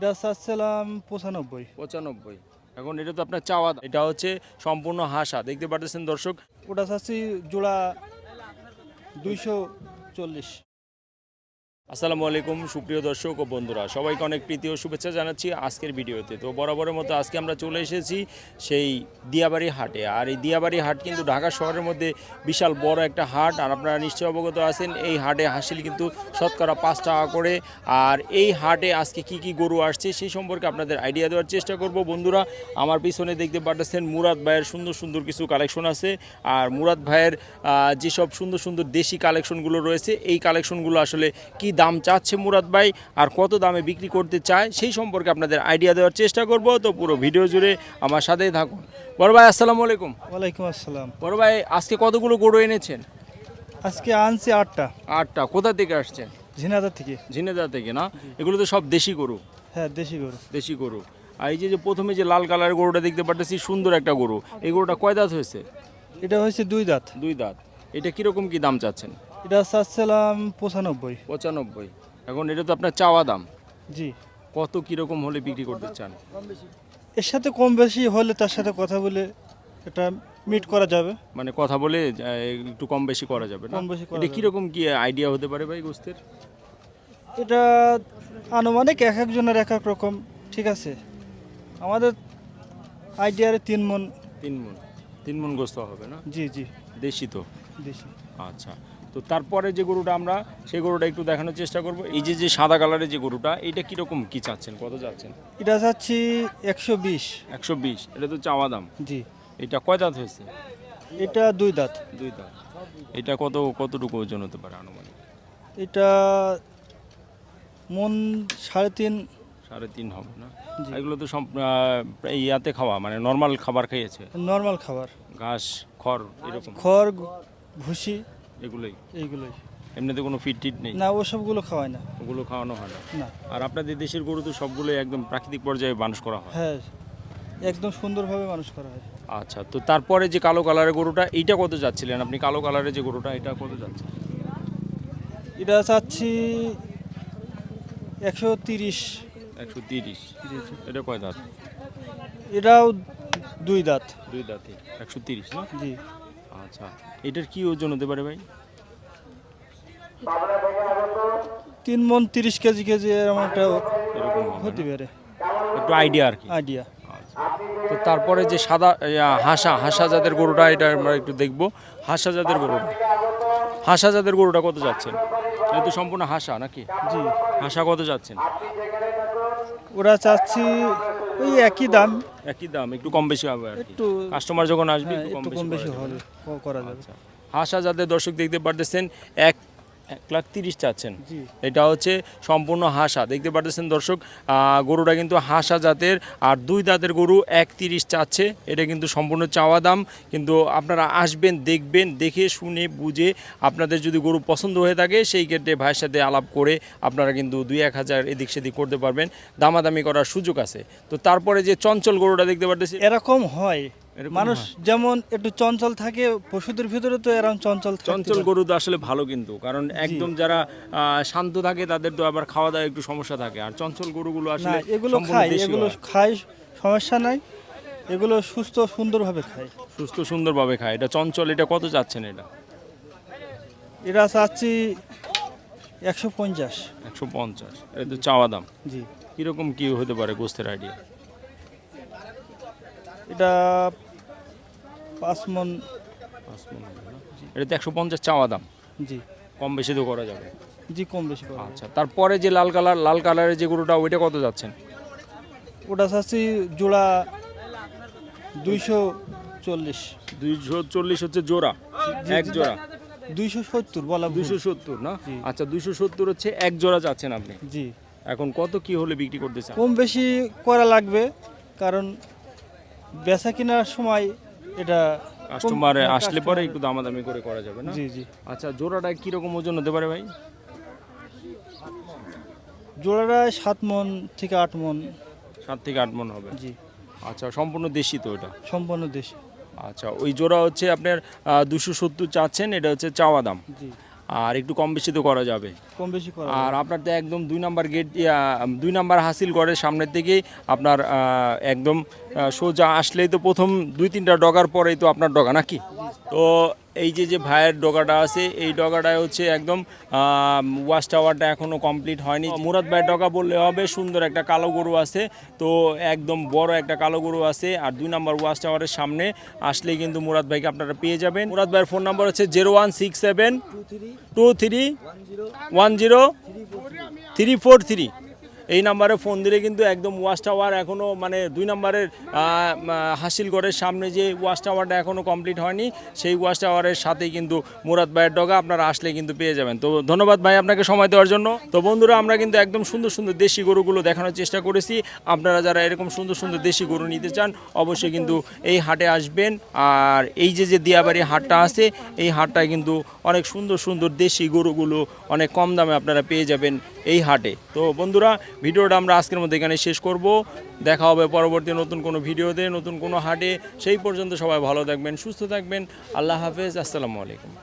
এটা চাচ্ছিলাম পঁচানব্বই। পঁচানব্বই। এখন এটা তো আপনার চাওয়া এটা হচ্ছে সম্পূর্ণ হাসা। দেখতে পাচ্ছেন দর্শক? ওটা চাচ্ছি জোড়া দুইশো চল্লিশ। আসসালামু আলাইকুম, সুপ্রিয় দর্শক ও বন্ধুরা। সবাইকে অনেক প্রীতি ও শুভেচ্ছা জানাচ্ছি আজকের ভিডিওতে। তো বরাবরের মতো আজকে আমরা চলে এসেছি সেই দিয়াবাড়ি হাটে। আর এই দিয়াবাড়ি হাট কিন্তু ঢাকা শহরের মধ্যে বিশাল বড় একটা হাট। আর আপনারা নিশ্চয় অবগত আছেন, এই হাটে হাসিল কিন্তু শতকরা পাঁচ টাকা করে। আর এই হাটে আজকে কি কি গরু আসছে সেই সম্পর্কে আপনাদের আইডিয়া দেওয়ার চেষ্টা করব। বন্ধুরা, আমার পিছনে দেখতে পাচ্ছেন মুরাদ ভাইয়ের সুন্দর সুন্দর কিছু কালেকশন আছে। আর মুরাদ ভাইয়ের যেসব সুন্দর সুন্দর দেশি কালেকশনগুলো রয়েছে, এই কালেকশনগুলো আসলে কি দাম চাচ্ছে মুরাদ ভাই আর কত দামে বিক্রি করতে চায় সেই সম্পর্কে আপনাদের আইডিয়া দেওয়ার চেষ্টা করব। তো পুরো ভিডিও জুড়ে আমার সাথেই থাকুন। বড় ভাই আসসালামু আলাইকুম। ওয়ালাইকুম আসসালাম। বড় ভাই আজকে কতগুলো গরু এনেছেন? আজকে আনছি আটটা। আটটা। কোথা থেকে আসছেন? ঝিনাদার থেকে। ঝিনাদার থেকে না? এগুলো তো সব দেশি গরু। হ্যাঁ দেশি গরু। দেশি গরু। আর এই যে যে প্রথমে যে লাল কালারের গরুটা দেখতে পাচ্ছি সুন্দর একটা গরু। এই গরুটা কয় দাঁত হয়েছে? এটা হয়েছে দুই দাঁত। দুই দাঁত। এটা কীরকম কি দাম চাচ্ছেন? এটা চাচ্ছিলাম পঁচানব্বই। পঁচানব্বই। এখন এটা তো আপনার চাওয়া দাম। জি। কত কীরকম হলে বিক্রি করতে চান? এর সাথে কম বেশি হলে তার সাথে কথা বলে এটা মিট করা যাবে। মানে কথা বলে আহ, একটু কম বেশি করা যাবে না? কম বেশি করা এটা যাবে। কীরকম কি আইডিয়া হতে পারে ভাই গোস্তের? এটা আনুমানিক এক একজনের এক এক রকম ঠিক আছে? আমাদের আইডিয়ার তিন মন। তিন মন। তিন মন গোস্ত হবে না? জি জি। দেশি তো? দেশি। আচ্ছা। তো তারপরে যে গরুটা আমরা সেই গরুটা একটু দেখানোর চেষ্টা করব। এই যে যে সাদা কালারের যে গরুটা এটা কীরকম কি চাচ্ছেন? কত চাচ্ছেন এটা চাচ্ছি একশো বিশ। একশো বিশ। এটা তো চাওয়া দাম। জি। এটা কয় দাঁত হয়েছে? এটা দুই দাঁত। দুই দাঁত। এটা কত কতটুকু ওজন হতে পারে আনুমানিক? এটা মন সাড়ে তিন সাড়ে তিন হবে না? এগুলো তো সব ইয়াতে খাওয়া মানে নর্মাল খাবার খেয়েছে? নর্মাল খাবার। ঘাস খড় এরকম? খড় ভুসি এগুলোই? এইগুলোই। এমনিতে কোনো ফিট টিট নেই? না ওসবগুলো খাওয়ায় না। ওগুলো খাওয়ানো হয় না? আর আপনাদের দেশের গরু তো সবগুলো একদম প্রাকৃতিক পর্যায়ে মানুষ করা হয়? হ্যাঁ একদম সুন্দরভাবে মানুষ করা হয়। আচ্ছা তো তারপরে যে কালো কালারের গরুটা এইটা কত যাচ্ছিলেন আপনি? কালো কালারের যে গরুটা এটা কত যাচ্ছে? এটা চাচ্ছি একশো তিরিশ। একশো তিরিশ। এটা কয় দাঁত? এটাও দুই দাঁত। দুই দাঁতে। একশো তিরিশ না? জি। আচ্ছা। এটার কি ওজন হতে পারে ভাই? তিন মন তিরিশ কেজি কেজি এরকম একটা এরকম হতে পারে। একটু আইডিয়া আর কি। আইডিয়া আচ্ছা। তো তারপরে যে সাদা হাসা হাসা জাতের গরুটা এটা আমরা একটু দেখব। হাসা জাতের গরুটা হাসা জাতের গরুটা কত যাচ্ছেন? এটা তো সম্পূর্ণ হাসা নাকি? জি। হাসা কত যাচ্ছেন? ওরা চাচ্ছি ওই একই দাম। একই দাম একটু কম বেশি হবে আর একটু কাস্টমার যখন আসবে হ্যাঁ, একটু একটু কম বেশি হবে যাবে। করা যাবে। আচ্ছা। হাসা যাদের দর্শক দেখতে পারতেছেন এক এক লাখ তিরিশ চাচ্ছেন। এটা হচ্ছে সম্পূর্ণ হাসা। দেখতে পারতেছেন দর্শক গরুটা কিন্তু হাসা জাতের আর দুই দাঁতের গরু এক তিরিশ চাচ্ছে। এটা কিন্তু সম্পূর্ণ চাওয়া দাম। কিন্তু আপনারা আসবেন দেখবেন দেখে শুনে বুঝে আপনাদের যদি গরু পছন্দ হয়ে থাকে সেই ক্ষেত্রে ভাইয়ের সাথে আলাপ করে আপনারা কিন্তু দুই এক হাজার এদিক সেদিক করতে পারবেন। দামাদামি করার সুযোগ আছে। তো তারপরে যে চঞ্চল গরুটা দেখতে পারতেছি এরকম হয়। মানুষ যেমন একটু চঞ্চল থাকে পশুদের ভিতরে তো এরকম চঞ্চল চঞ্চল গরু তো আসলে ভালো কিন্তু কারণ একদম যারা শান্ত থাকে তাদের তো আবার খাওয়া দাওয়া একটু সমস্যা থাকে। আর চঞ্চল গরুগুলো আসলে এগুলো খায় এগুলো খায় সমস্যা নাই। এগুলো সুস্থ সুন্দরভাবে খায়। সুস্থ সুন্দরভাবে খায়। এটা চঞ্চল এটা কত যাচ্ছেন এটা? এটা চাচ্ছি একশো পঞ্চাশ। একশো পঞ্চাশ। এটা তো চাওয়া দাম। জি। কীরকম কী হতে পারে গোস্তের আইডিয়া এটা পাঁচ মন এটা তো একশো পঞ্চাশ চাওয়া দাম? জি। কম বেশি তো করা যাবে? জি কম বেশি করে আচ্ছা তারপরে যে লাল কালার লাল কালারের যে গরুটা ওইটা কত যাচ্ছেন? ওটা চাচ্ছি জোড়া দুইশো চল্লিশ। দুইশো চল্লিশ হচ্ছে জোড়া? এক জোড়া? দুইশো সত্তর বলা। দুইশো সত্তর না? আচ্ছা দুইশো সত্তর হচ্ছে এক জোড়া যাচ্ছেন আপনি? জি। এখন কত কি হলে বিক্রি করতে চান? কম বেশি করা লাগবে কারণ বেচা কেনার সময় এটা কাস্টমার আসলে পরে একটু দামাদামি করে করা যাবে না? জি জি। আচ্ছা জোড়াটা কীরকম ওজন হতে পারে ভাই? জোড়াটা সাত মন থেকে আট মন। সাত থেকে আট মন হবে। জি। আচ্ছা সম্পূর্ণ দেশি তো এটা? সম্পূর্ণ দেশি। আচ্ছা ওই জোড়া হচ্ছে আপনার দুশো সত্তর চাচ্ছেন এটা হচ্ছে চাওয়া দাম। জি। আর একটু কম বেশি তো করা যাবে। কম বেশি করা আর আপনার তো একদম দুই নাম্বার গেট দুই নাম্বার হাসিল করে সামনের থেকেই আপনার আহ, একদম সোজা আসলেই তো প্রথম দুই তিনটা ডগার পরেই তো আপনার ডগা নাকি? তো এই যে যে ভাইয়ের ডগাটা আছে, এই ডগাটায় হচ্ছে একদম ওয়াশ টাওয়ারটা এখনও কমপ্লিট হয়নি। মুরাদ ভাইয়ের ডগা বললে হবে, সুন্দর একটা কালো গরু আছে। তো একদম বড় একটা কালো গরু আছে আর দুই নম্বর ওয়াশ টাওয়ারের সামনে আসলে কিন্তু মুরাদ ভাইকে আপনারা পেয়ে যাবেন। মুরাদ ভাইয়ের ফোন নাম্বার হচ্ছে zero one six seven two three one zero, three four three. এই নাম্বারে ফোন দিলে কিন্তু একদম ওয়াশ টাওয়ার এখনও মানে দুই নাম্বারের হাসিলগড়ের সামনে যে ওয়াশ টাওয়ারটা এখনও কমপ্লিট হয়নি, সেই ওয়াশ টাওয়ারের সাথেই কিন্তু মুরাদ ভাইয়ের ডগা আপনারা আসলে কিন্তু পেয়ে যাবেন। তো ধন্যবাদ ভাই আপনাকে সময় দেওয়ার জন্য। তো বন্ধুরা, আমরা কিন্তু একদম সুন্দর সুন্দর দেশি গরুগুলো দেখানোর চেষ্টা করেছি। আপনারা যারা এরকম সুন্দর সুন্দর দেশি গরু নিতে চান, অবশ্যই কিন্তু এই হাটে আসবেন। আর এই যে যে দিয়াবাড়ি হাটটা আছে, এই হাটটায় কিন্তু অনেক সুন্দর সুন্দর দেশি গরুগুলো অনেক কম দামে আপনারা পেয়ে যাবেন এই হাটে। তো বন্ধুরা ভিডিওটা আমরা আজকের মধ্যে এখানে শেষ করব। দেখা হবে পরবর্তী নতুন কোনো ভিডিওতে, নতুন কোনো হাটে। সেই পর্যন্ত সবাই ভালো থাকবেন, সুস্থ থাকবেন। আল্লাহ হাফেজ, আসসালামু আলাইকুম।